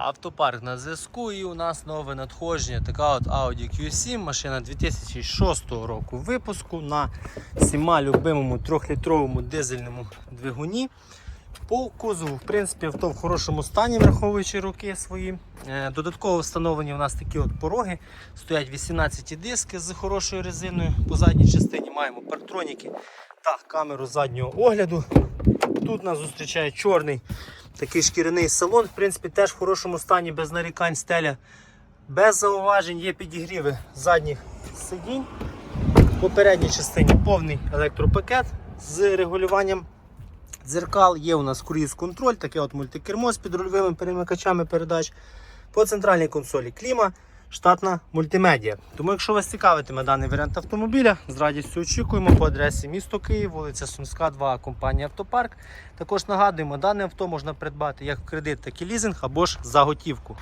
Автопарк на зв'язку і у нас нове надходження. Така от Audi Q7, машина 2006 року випуску на всіма любимому 3-літровому дизельному двигуні. По кузову, в принципі, авто в хорошому стані, враховуючи роки свої. Е, Додатково встановлені у нас такі от пороги. Стоять 18 диски з хорошою резиною. По задній частині маємо парктроніки та камеру заднього огляду. Тут нас зустрічає чорний такий шкіряний салон. В принципі, теж в хорошому стані, без нарікань стеля. Без зауважень є підігріви задніх сидінь. В попередній частині повний електропакет з регулюванням дзеркал. Є у нас круїз-контроль, таке от мультикермо з підрульовими перемикачами передач. По центральній консолі кліма, штатна мультимедіа. Тому, якщо вас цікавитиме даний варіант автомобіля, з радістю очікуємо по адресі місто Київ, вулиця Сумська, 2, компанія Автопарк. Також нагадуємо, дане авто можна придбати як в кредит, так і лізинг або ж за готівку.